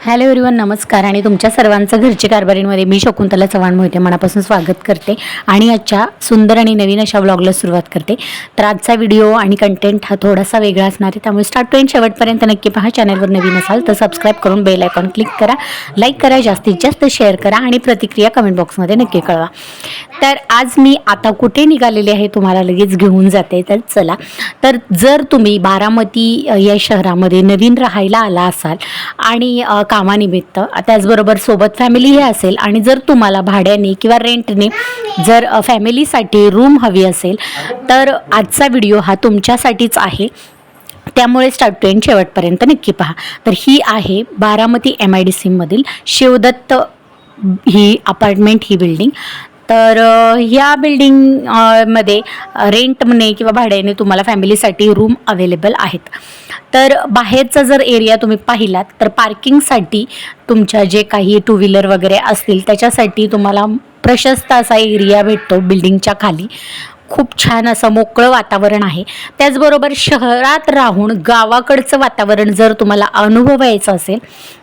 Hello everyone नमस्कार आणि तुमच्या सर्वांचं घरचे कारभारीमध्ये मी शकुंतला चव्हाण मोहिते मनापासून स्वागत करते आणि आजच्या सुंदर आणि नवीन अशा व्लॉगला सुरुवात करते. तर आजचा व्हिडिओ आणि कंटेंट हा थोडासा वेगळा असणार आहे त्यामुळे स्टार्ट टू एंड शेवटपर्यंत नक्की पहा. चॅनलवर नवीन असाल तर सबस्क्राईब करून बेल आयकॉन क्लिक करा. लाईक करा जास्तीत जास्त शेअर करा आणि प्रतिक्रिया कमेंट बॉक्समध्ये नक्की कळवा. तर आज मी आता कुठे निघालेले आहे तुम्हाला लगेच घेऊन जाते. तर चला. तर जर तुम्ही बारामती या शहरामध्ये नवीन राहायला आला असाल आणि कामानिमित्त. त्याचबरोबर सोबत फॅमिलीही असेल आणि जर तुम्हाला भाड्याने किंवा रेंटने जर फॅमिलीसाठी रूम हवी असेल तर आजचा व्हिडिओ हा तुमच्यासाठीच आहे. त्यामुळे स्टार्ट टू एंड शेवटपर्यंत नक्की पहा. तर ही आहे बारामती एम आय डी सीमधील शिवदत्त ही अपार्टमेंट ही बिल्डिंग तर ह्या बिल्डिंगमध्ये रेंटने किंवा भाड्याने तुम्हाला फॅमिलीसाठी रूम अवेलेबल आहेत. तर बाहेरचा जर एरिया तुम्ही पाहिलात तर पार्किंगसाठी तुमच्या जे काही टू व्हीलर वगैरे असतील त्याच्यासाठी तुम्हाला प्रशस्त असा एरिया भेटतो बिल्डिंगच्या खाली. खूप छान असं मोकळं वातावरण आहे. त्याचबरोबर शहरात राहून गावाकडचं वातावरण जर तुम्हाला अनुभवायचं असेल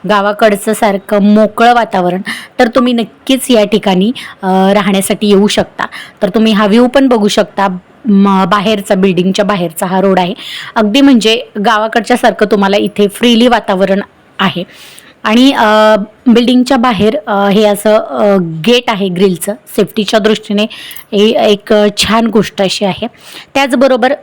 गावाकडचं सारखं मोकळं वातावरण तर तुम्ही नक्कीच या ठिकाणी राहण्यासाठी येऊ शकता. तर तुम्ही हा व्ह्यू पण बघू शकता. बाहेरचा बिल्डिंगच्या बाहेरचा हा रोड आहे. अगदी म्हणजे गावाकडच्या सारखं तुम्हाला इथे फ्रीली वातावरण आहे. आणि बिल्डिंगच्या बाहेर हे असं गेट आहे ग्रिलचं. सेफ्टीच्या दृष्टीने ही एक छान गोष्ट अशी आहे. त्याचबरोबर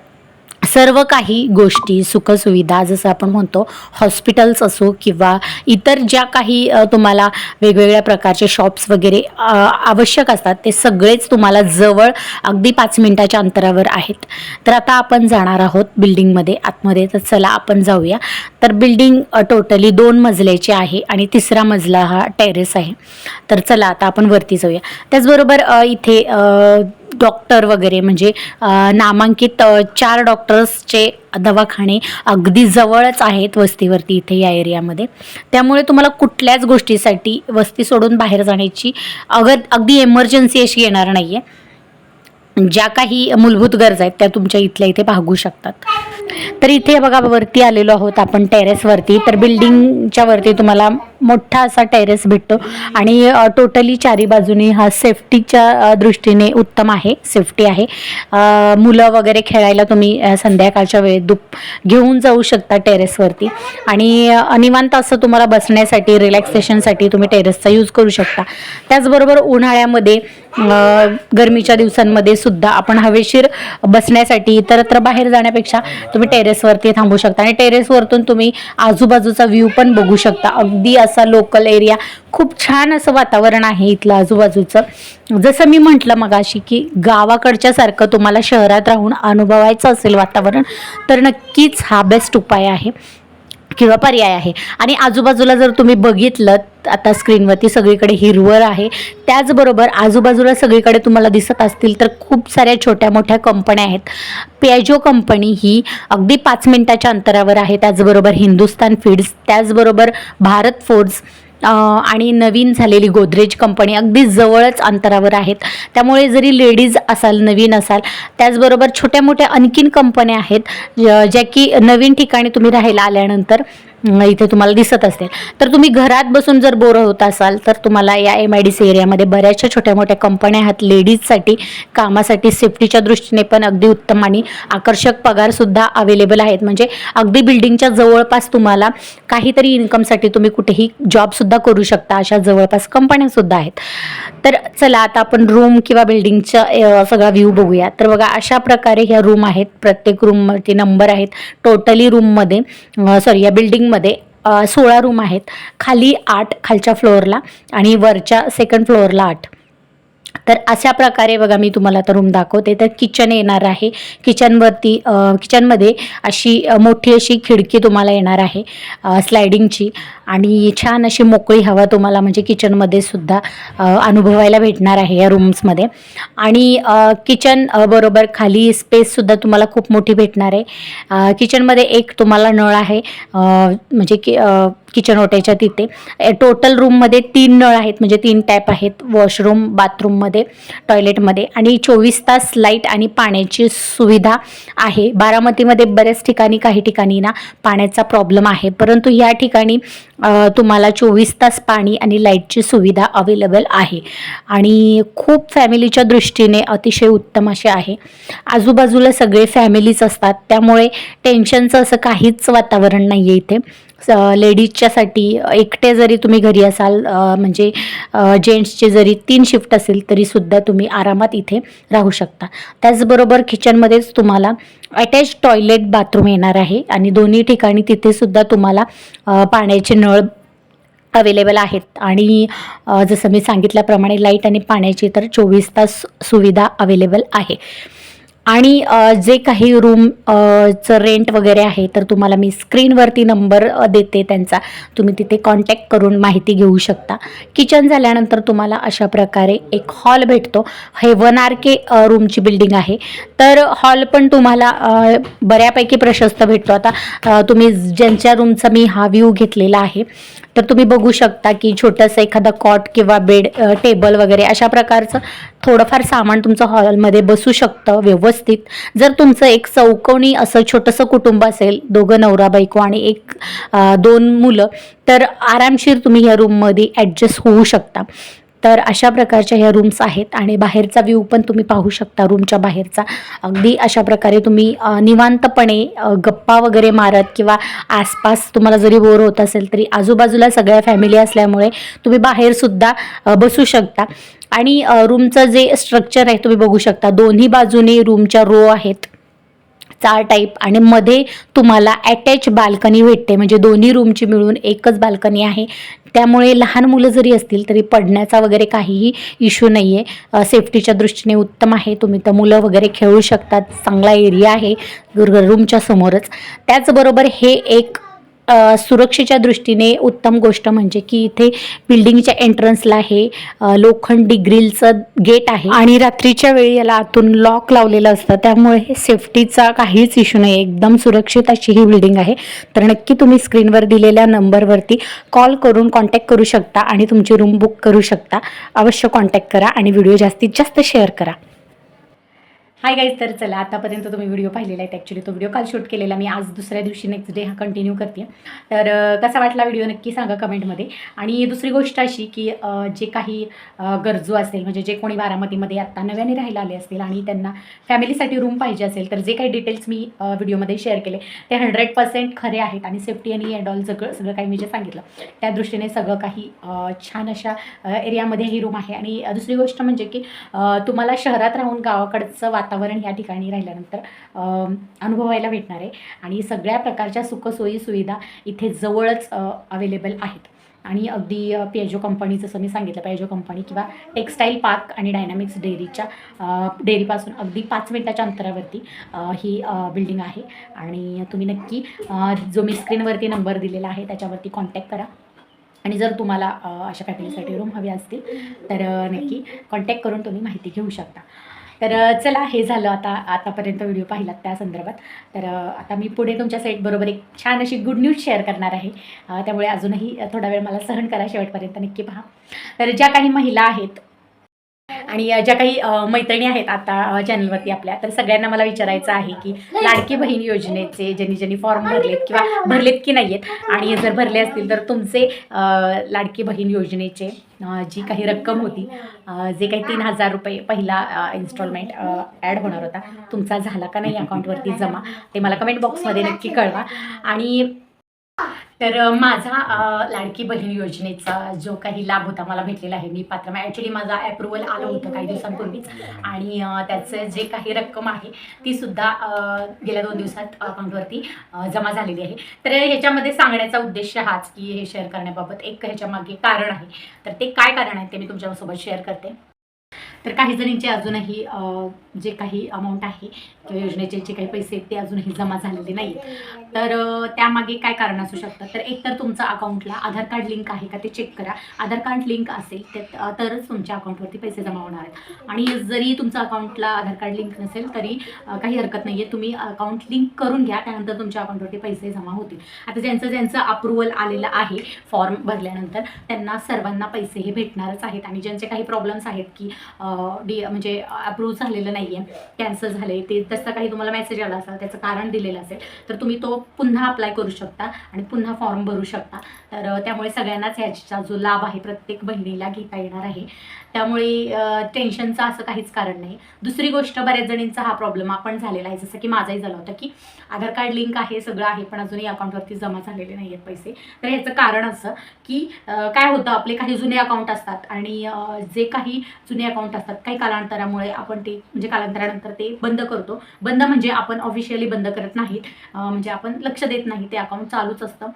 सर्व काही गोष्टी सुखसुविधा जसं आपण म्हणतो हॉस्पिटल्स असो किंवा इतर ज्या काही तुम्हाला वेगवेगळ्या प्रकारचे शॉप्स वगैरे आवश्यक असतात ते सगळेच तुम्हाला जवळ अगदी पाच मिनिटाच्या अंतरावर आहेत. तर आता आपण जाणार आहोत बिल्डिंगमध्ये आतमध्ये. तर चला आपण जाऊया. तर बिल्डिंग टोटली दोन मजल्याची आहे आणि तिसरा मजला हा टेरेस आहे. तर चला आता आपण वरती जाऊया. त्याचबरोबर इथे डॉक्टर वगैरे म्हणजे नामांकित चार डॉक्टर्सचे दवाखाने अगदी जवळच आहेत वस्तीवरती इथे या एरियामध्ये. त्यामुळे तुम्हाला कुठल्याच गोष्टीसाठी वस्ती सोडून बाहेर जाण्याची अगर अगदी एमर्जन्सी अशी येणार नाही आहे ज्या काही मूलभूत गरजा आहेत त्या तुमच्या इथल्या इथे भागू शकतात. तर इथे बघा वरती आलेलो आहोत आपण टेरेसवरती तर बिल्डिंगच्या वरती तुम्हाला मोठा असा टेरेस भेटतो. आणि टोटली चारी बाजूने हा सेफ्टीच्या दृष्टीने उत्तम आहे. सेफ्टी आहे. मुलं वगैरे खेळायला तुम्ही संध्याकाळच्या वेळेत दुप घेऊन जाऊ शकता टेरेसवरती आणि अनिवांत निवांत असं तुम्हाला बसण्यासाठी रिलॅक्सेशनसाठी तुम्ही टेरेसचा यूज करू शकता. त्याचबरोबर उन्हाळ्यामध्ये गरमीच्या दिवसांमध्ये सुद्धा आपण हवेशीर बसण्यासाठी इतरत्र बाहेर जाण्यापेक्षा तुम्ही टेरेसवरती थांबू शकता. आणि टेरेसवरतून तुम्ही आजूबाजूचा व्ह्यू पण बघू शकता. अगदी असं असा लोकल एरिया खूप छान असं वातावरण आहे इथलं आजूबाजूचं. जसं मी म्हटलं मगाशी की गावाकडच्या सारखं तुम्हाला शहरात राहून अनुभवायचं असेल वातावरण तर नक्कीच हा बेस्ट उपाय आहे. किंवा पर्याय आहे. आणि आजूबाजूला जर तुम्ही बघितलं आता स्क्रीनवरती सगळीकडे हिरवळ आहे. त्याचबरोबर आजूबाजूला सगळीकडे तुम्हाला दिसत असतील तर खूप साऱ्या छोट्या मोठ्या कंपन्या आहेत. पेजो कंपनी ही अगदी पाच मिनिटाच्या अंतरावर आहे. त्याचबरोबर हिंदुस्तान फीड्स त्याचबरोबर भारत फूड्स आणि नवीन झालेली गोदरेज कंपनी अगदी जवळच अंतरावर आहेत. त्यामुळे जरी लेडीज असाल नवीन असाल त्याचबरोबर छोट्या मोठ्या आणखीन कंपन्या आहेत ज- ज्या की नवीन ठिकाणी तुम्ही राहायला आल्यानंतर इथे तुम्हाला दिसत असतील तर तुम्ही घरात बसून जर बोर होत असाल तर तुम्हाला या एम आय डी सी एरियामध्ये बऱ्याचशा छोट्या मोठ्या कंपन्या आहेत. लेडीजसाठी कामासाठी सेफ्टीच्या दृष्टीने पण अगदी उत्तम आणि आकर्षक पगारसुद्धा अवेलेबल आहेत. म्हणजे अगदी बिल्डिंगच्या जवळपास तुम्हाला काहीतरी इन्कमसाठी तुम्ही कुठेही जॉबसुद्धा करू शकता. अशा जवळपास कंपन्यासुद्धा आहेत. तर चला आता आपण रूम किंवा बिल्डिंगचा सगळा व्ह्यू बघूया. तर बघा अशा प्रकारे ह्या रूम आहेत. प्रत्येक रूमवरती नंबर आहेत. टोटली रूममध्ये सॉरी या बिल्डिंग बिल्डिंगमध्ये सोळा रूम आहेत. खाली आठ खालच्या फ्लोअरला आणि वरच्या सेकंड फ्लोअरला आठ. तर अशा प्रकारे बघा मी तुम्हाला आता रूम दाखवते. तर किचन येणार आहे. किचनवरती किचनमध्ये अशी मोठी अशी खिडकी तुम्हाला येणार आहे स्लायडिंगची आणि छान अशी मोकळी हवा तुम्हाला म्हणजे किचनमध्ये सुद्धा अनुभवायला भेटणार आहे या रूम्समध्ये आणि किचन बरोबर खाली स्पेससुद्धा तुम्हाला खूप मोठी भेटणार आहे. किचनमध्ये एक तुम्हाला नळ आहे म्हणजे की किचन ओट्याच्या तिथे. टोटल रूममध्ये तीन नळ आहेत म्हणजे तीन टॅप आहेत वॉशरूम बाथरूममध्ये टॉयलेटमध्ये आणि चोवीस तास लाइट आणि पाण्याची सुविधा आहे. बारामतीमध्ये बऱ्याच ठिकाणी काही ठिकाणी ना पाण्याचा प्रॉब्लेम आहे. परंतु या ठिकाणी तुम्हाला चोवीस तास पाणी आणि लाईटची सुविधा अवेलेबल आहे. आणि खूप फॅमिलीच्या दृष्टीने अतिशय उत्तम असे आहे. आजूबाजूला सगळे फॅमिलीज असतात. त्यामुळे टेन्शनचं असं काहीच वातावरण नाही आहे इथे. लेडीजच्यासाठी एकटे जरी तुम्ही घरी असाल म्हणजे जेंट्सचे जरी तीन शिफ्ट असेल तरीसुद्धा तुम्ही आरामात इथे राहू शकता. त्याचबरोबर किचनमध्येच तुम्हाला अटॅच टॉयलेट बाथरूम येणार आहे आणि दोन्ही ठिकाणी तिथेसुद्धा तुम्हाला पाण्याचे नळ अवेलेबल आहेत. आणि जसं मी सांगितल्याप्रमाणे लाइट आणि पाण्याची तर चोवीस तास सुविधा अवेलेबल आहे. आणि जे काही रूम चं रेंट वगैरे आहे तर तुम्हाला मी स्क्रीनवरती नंबर देते त्यांचा. तुम्ही तिथे कॉन्टॅक्ट करून माहिती घेऊ शकता. किचन झाल्यानंतर तुम्हाला अशा प्रकारे एक हॉल भेटतो. हे वन आर के रूमची बिल्डिंग आहे. तर हॉल पण तुम्हाला बऱ्यापैकी प्रशस्त भेटतो. आता तुम्ही ज्यांच्या रूमचा मी हा व्ह्यू घेतलेला आहे तर तुम्ही बघू शकता की छोटंसं एखादा कॉट किंवा बेड टेबल वगैरे अशा प्रकारचं थोडंफार सामान तुमचं हॉलमध्ये बसू शकतं व्यवस्थित. जर तुमचं एक चौकोनी असं छोटंसं कुटुंब असेल दोघं नवरा बायको आणि एक दोन मुलं तर आरामशीर तुम्ही ह्या रूममध्ये ॲडजस्ट होऊ शकता. तर अशा प्रकारच्या ह्या रूम्स आहेत आणि बाहेरचा व्ह्यू पण तुम्ही पाहू शकता रूमच्या बाहेरचा. अगदी अशा प्रकारे तुम्ही निवांतपणे गप्पा वगैरे मारत किंवा आसपास तुम्हाला जरी बोर होत असेल तरी आजूबाजूला सगळ्या फॅमिली असल्यामुळे तुम्ही बाहेरसुद्धा बसू शकता. आणि रूमचं जे स्ट्रक्चर आहे तुम्ही बघू शकता. दोन्ही बाजूने रूमच्या रो आहेत. चार टाईप आणि मध्ये तुम्हाला अटॅच बाल्कनी भेटते. म्हणजे दोन्ही रूमची मिळून एकच बाल्कनी आहे. त्यामुळे लहान मुलं जरी असतील तरी पडण्याचा वगैरे काहीही इश्यू नाही आहे सेफ्टीच्या दृष्टीने उत्तम आहे. तुम्ही तर मुलं वगैरे खेळू शकतात. चांगला एरिया आहे. रूमच्या समोरच. त्याचबरोबर हे एक सुरक्षेच्या दृष्टीने उत्तम गोष्ट म्हणजे की इथे बिल्डिंगच्या एंट्रन्सला हे लोखंडी ग्रिलचं गेट आहे आणि रात्रीच्या वेळी याला आतून लॉक लावलेलं असतं. त्यामुळे हे सेफ्टीचा काहीच इश्यू नाही एकदम सुरक्षित अशी ही बिल्डिंग आहे. तर नक्की तुम्ही स्क्रीनवर दिलेल्या नंबरवरती कॉल करून कॉन्टॅक्ट करू शकता आणि तुमची रूम बुक करू शकता. अवश्य कॉन्टॅक्ट करा आणि व्हिडिओ जास्तीत जास्त शेअर करा. हाय गाईज तर चला आतापर्यंत तुम्ही व्हिडिओ पाहिलेला आहे ॲक्च्युली तो व्हिडिओ काल शूट केलेला. मी आज दुसऱ्या दिवशी नेक्स्ट डे हा कंटिन्यू करते. तर कसा वाटला व्हिडिओ नक्की सांगा कमेंटमध्ये आणि दुसरी गोष्ट अशी की जे काही गरजू असेल म्हणजे जे कोणी बारामतीमध्ये आत्ता नव्याने राहायला आले असतील आणि त्यांना फॅमिलीसाठी रूम पाहिजे असेल तर जे काही डिटेल्स मी व्हिडिओमध्ये शेअर केले ते हंड्रेड पर्सेंट खरे आहेत. आणि सेफ्टी आणि अँड ऑल सगळं सगळं काही मी जे सांगितलं त्या दृष्टीने सगळं काही छान अशा एरियामध्ये ही रूम आहे. आणि दुसरी गोष्ट म्हणजे की तुम्हाला शहरात राहून गावाकडचं वातावरण वातावरण या ठिकाणी राहिल्यानंतर अनुभवायला भेटणार आहे. आणि सगळ्या प्रकारच्या सुखसोयी सुविधा इथे जवळच अवेलेबल आहेत. आणि अगदी पेजो कंपनी जसं मी सांगितलं पेजो कंपनी किंवा टेक्स्टाईल पार्क आणि डायनामिक्स डेअरीच्या डेअरीपासून अगदी पाच मिनटाच्या अंतरावरती ही बिल्डिंग आहे. आणि तुम्ही नक्की जो मी स्क्रीनवरती नंबर दिलेला आहे त्याच्यावरती कॉन्टॅक्ट करा. आणि जर तुम्हाला अशा फॅमिलीसाठी रूम हवे असतील तर नक्की कॉन्टॅक्ट करून तुम्ही माहिती घेऊ शकता. तर चला हे झालं आता आतापर्यंत व्हिडिओ पाहिलात त्या संदर्भात. तर आता मी पुढे तुमच्या साईटबरोबर एक छान अशी गुड न्यूज शेअर करणार आहे. त्यामुळे अजूनही थोडा वेळ मला सहन करा शेवटपर्यंत नक्की पहा. तर ज्या काही महिला आहेत आणि ज्या काही मैत्रिणी आहेत आता चॅनलवरती आपल्या तर सगळ्यांना मला विचारायचं आहे की लाडकी बहीण योजनेचे ज्यांनी ज्यांनी फॉर्म भरलेत किंवा भरलेत की नाही आहेत आणि जर भरले असतील तर तुमचे लाडकी बहीण योजनेचे जी काही रक्कम होती जे काही तीन हजार रुपये पहिला इन्स्टॉलमेंट ॲड होणार होता तुमचा झाला का नाही अकाउंटवरती जमा ते मला कमेंट बॉक्समध्ये नक्की कळवा. आणि तर माझा लाडकी बहीण योजनेचा जो काही लाभ होता मला भेटलेला आहे मी पात्र ॲक्च्युली माझा ॲप्रुव्हल आलं होतं काही दिवसांपूर्वीच. आणि त्याचं जे काही रक्कम आहे ती सुद्धा गेल्या दोन दिवसात अकाउंटवरती जमा झालेली आहे. तर ह्याच्यामध्ये सांगण्याचा उद्देश हाच की हे शेअर करण्याबाबत एक ह्याच्या मागे कारण आहे. तर ते काय कारण आहे ते मी तुमच्यासोबत शेअर करते. तर काही जणींचे अजूनही जे काही अमाऊंट आहे किंवा योजनेचे जे काही पैसे आहेत ते अजूनही जमा झालेले नाही तर त्यामागे काय कारण असू शकतं? तर एकतर तुमचं अकाउंटला आधार कार्ड लिंक आहे का ते चेक करा. आधार कार्ड लिंक असेल ते तरच तुमच्या अकाउंटवरती पैसे जमा होणार आहेत. आणि जरी तुमचं अकाउंटला आधार कार्ड लिंक नसेल तरी काही हरकत नाही आहे तुम्ही अकाउंट लिंक करून घ्या त्यानंतर तुमच्या अकाउंटवरती पैसे जमा होतील. आता ज्यांचं ज्यांचं अप्रुव्हल आलेलं आहे फॉर्म भरल्यानंतर त्यांना सर्वांना पैसे हे भेटणारच आहेत. आणि ज्यांचे काही प्रॉब्लेम्स आहेत की आ, डी म्हणजे अप्रूव्ह झालेलं नाही आहे कॅन्सल झाले ते तसं काही तुम्हाला मेसेज आला असेल त्याचं कारण दिलेलं असेल तर तुम्ही तो पुन्हा अप्लाय करू शकता आणि पुन्हा फॉर्म भरू शकता. तर त्यामुळे सगळ्यांनाच ह्याचा जो लाभ आहे प्रत्येक बहिणीला घेता येणार आहे. त्यामुळे टेन्शनचं असं काहीच कारण नाही. दुसरी गोष्ट बऱ्याच जणींचा हा प्रॉब्लेम आपण झालेला आहे. जसं की माझाही झाला होता की आधार कार्ड लिंक आहे सगळं आहे पण अजूनही अकाउंटवरती जमा झालेले नाही आहेत पैसे. तर ह्याचं कारण असं की काय होतं आपले काही जुने अकाउंट असतात आणि जे काही जुने अकाउंट असतात. काही कालांतरामुळे आपण ते म्हणजे कालांतरानंतर ते बंद करतो. बंद म्हणजे आपण ऑफिशियली बंद करत नाहीत. म्हणजे आपण लक्ष देत नाही. ते अकाउंट चालूच असतं.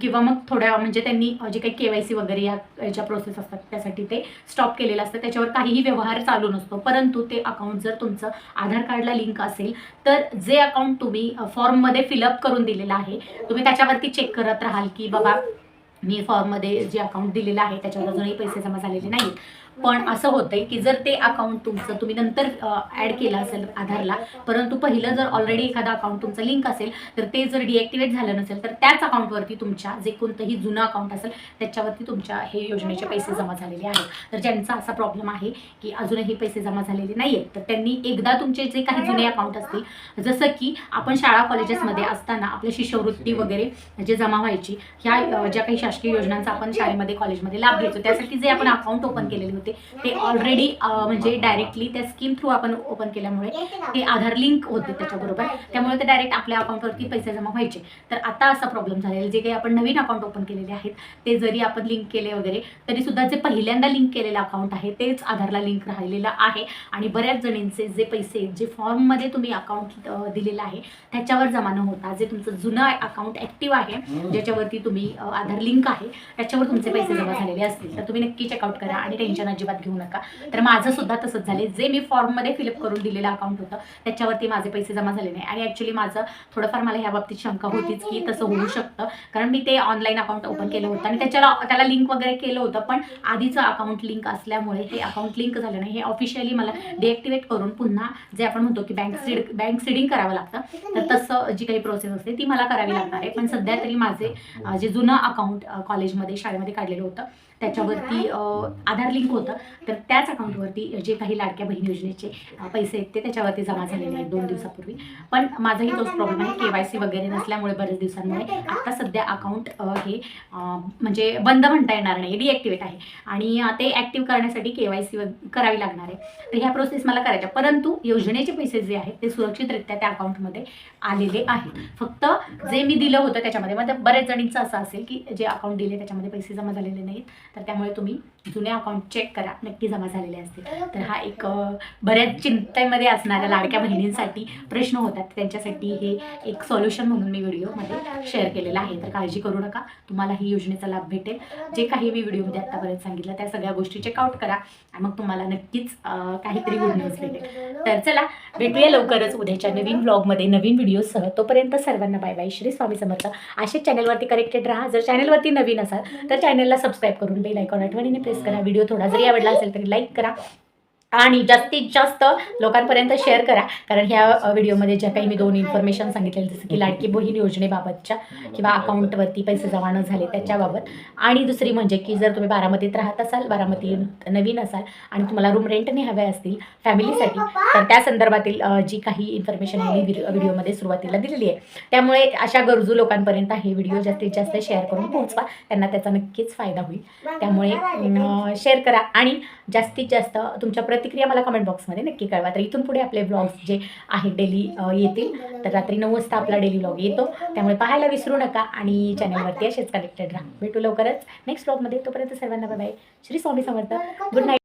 किंवा मग थोड्या म्हणजे त्यांनी जे काही के वाय सी वगैरे या याच्या प्रोसेस असतात त्यासाठी ते स्टॉप केलेलं असतं. त्याच्यावर काहीही व्यवहार चालू नसतो. परंतु ते अकाउंट जर तुमचं आधार कार्डला लिंक असेल तर जे अकाउंट तुम्ही फॉर्ममध्ये फिलअप करून दिलेलं आहे तुम्ही त्याच्यावरती चेक करत राहाल की बाबा मी फॉर्ममध्ये जे अकाउंट दिलेलं आहे त्याच्यावर अजूनही पैसे जमा झालेले नाहीत. पण असं होतंय की जर ते अकाउंट तुमचं तुम्ही नंतर ॲड केलं असेल आधारला परंतु पहिलं जर ऑलरेडी एखादं अकाउंट तुमचं लिंक असेल तर ते जर डिॲक्टिवेट झालं नसेल तर त्याच अकाउंटवरती तुमच्या जे कोणतंही जुनं अकाउंट असेल त्याच्यावरती तुमच्या हे योजनेचे पैसे जमा झालेले आहेत. तर ज्यांचा असा प्रॉब्लेम आहे की अजूनही पैसे जमा झालेले नाही आहेत तर त्यांनी एकदा तुमचे जे काही जुने अकाउंट असतील जसं की आपण शाळा कॉलेजेसमध्ये असताना आपल्या शिष्यवृत्ती वगैरे जे जमा व्हायची ह्या ज्या काही शासकीय योजनांचा आपण शाळेमध्ये कॉलेजमध्ये लाभ घ्यायचो त्यासाठी जे आपण अकाउंट ओपन केलेले होते. ते ऑलरेडी म्हणजे डायरेक्टली त्या स्कीम थ्रू आपण ओपन केल्यामुळे ते आधार लिंक होते त्याच्याबरोबर. त्यामुळे ते डायरेक्ट आपल्या अकाउंटवरती पैसे जमा व्हायचे. तर आता असा प्रॉब्लेम झालेला जे काही आपण नवीन अकाउंट ओपन केलेले आहेत ते जरी आपण लिंक केले वगैरे तरी सुद्धा जे पहिल्यांदा लिंक केलेलं अकाउंट आहे तेच आधारला लिंक राहिलेलं आहे. आणि बऱ्याच जणींचे जे पैसे जे फॉर्ममध्ये तुम्ही अकाउंट दिलेलं आहे त्याच्यावर जमा न होता. जे तुमचं जुनं अकाउंट ॲक्टिव्ह आहे ज्याच्यावरती तुम्ही आधार लिंक आहे त्याच्यावर तुमचे पैसे जमा झालेले असतील. तर तुम्ही नक्की चेकआउट करा आणि टेन्शन अजिबात घेऊ नका. तर माझं सुद्धा तसंच झाले जे मी फॉर्ममध्ये फिलअप करून दिलेलं अकाउंट होतं त्याच्यावरती माझे पैसे जमा झाले नाही. आणि ॲक्च्युली माझं थोडंफार मला ह्या बाबतीत शंका होतीच की तसं होऊ शकतं. कारण मी ते ऑनलाईन अकाउंट ओपन केलं होतं आणि त्याच्याला त्याला लिंक वगैरे केलं होतं. पण आधीचं अकाउंट लिंक असल्यामुळे हे अकाउंट लिंक झालं नाही. हे ऑफिशियली मला डिॲक्टिवेट करून पुन्हा जे आपण म्हणतो की बँक सीड बँक सीडिंग करावं लागतं. तर तसं जी काही प्रोसेस असते ती मला करावी लागणार आहे. पण सध्या तरी माझे जे जुनं अकाउंट कॉलेजमध्ये शाळेमध्ये काढलेलं होतं त्याच्यावरती आधार लिंक होतं. तर त्याच अकाउंटवरती जे काही लाडक्या बहीण योजनेचे पैसे आहेत ते त्याच्यावरती जमा झालेले आहेत दोन दिवसापूर्वी. पण माझाही तोच प्रॉब्लेम आहे. के वाय सी वगैरे नसल्यामुळे बऱ्याच दिवसांमुळे आता सध्या अकाउंट हे म्हणजे बंद म्हणता येणार नाही. डिॲक्टिवेट आहे. आणि ते ॲक्टिव्ह करण्यासाठी के वाय सी करावी लागणार आहे. तर ह्या प्रोसेस मला करायच्या परंतु योजनेचे पैसे जे आहेत ते सुरक्षितरित्या त्या अकाउंटमध्ये आलेले आहेत. फक्त जे मी दिलं होतं त्याच्यामध्ये मग बऱ्याच जणींचं असं असेल की जे अकाउंट दिले त्याच्यामध्ये पैसे जमा झालेले नाहीत. तर त्यामुळे तुम्ही जुने अकाउंट चेक करा. नक्की जमा झालेले असतील. तर हा एक बऱ्याच चिंतेमध्ये असणाऱ्या लाडक्या बहिणींसाठी प्रश्न होतात. त्यांच्यासाठी हे एक सोल्युशन म्हणून मी व्हिडिओमध्ये शेअर केलेलं आहे. तर काळजी करू नका. तुम्हाला ही योजनेचा लाभ भेटेल. जे काही मी व्हिडिओमध्ये आत्तापर्यंत सांगितलं त्या सगळ्या गोष्टी चेकआउट करा आणि मग तुम्हाला नक्कीच काहीतरी गुड न्यूज भेटेल. तर चला भेटूया लवकरच उद्याच्या नवीन ब्लॉगमध्ये नवीन व्हिडिओसह तोपर्यंत सर्वांना बाय बाय श्री स्वामी समर्थ. असेच चॅनलवरती कनेक्टेड राहा. जर चॅनलवरती नवीन असाल तर चॅनलला सबस्क्राईब करून बेल आयकॉन आठवणीने प्रेस करा. व्हिडिओ थोडा जरी आवडला असेल तरी लाईक करा. आणि जास्तीत जास्त लोकांपर्यंत शेअर करा. कारण ह्या व्हिडिओमध्ये ज्या काही मी दोन इन्फॉर्मेशन सांगितलेलं जसं की लाडकी बहीण योजनेबाबतच्या किंवा अकाउंटवरती पैसे जमा न झाले त्याच्याबाबत. आणि दुसरी म्हणजे की जर तुम्ही बारामतीत राहत असाल बारामती नवीन असाल आणि तुम्हाला रूम रेंटने हव्या असतील फॅमिलीसाठी तर त्या संदर्भातील जी काही इन्फॉर्मेशन मी व्हिडिओमध्ये सुरुवातीला दिलेली आहे. त्यामुळे अशा गरजू लोकांपर्यंत हे व्हिडिओ जास्तीत जास्त शेअर करून पोहोचवा. त्यांना त्याचा नक्कीच फायदा होईल. त्यामुळे शेअर करा. आणि जास्तीत जास्त तुमच्या प्रतिक्रिया मला कमेंट बॉक्समध्ये नक्की कळवा. तर इथून पुढे आपले ब्लॉग्स जे आहेत डेली येतील. तर रात्री नऊ वाजता आपला डेली ब्लॉग येतो. त्यामुळे पाहायला विसरू नका आणि चॅनलवरती असेच कनेक्टेड राहा. भेटू लवकरच नेक्स्ट ब्लॉगमध्ये तोपर्यंत सर्वांना bye Shri Swami Samarth. Good night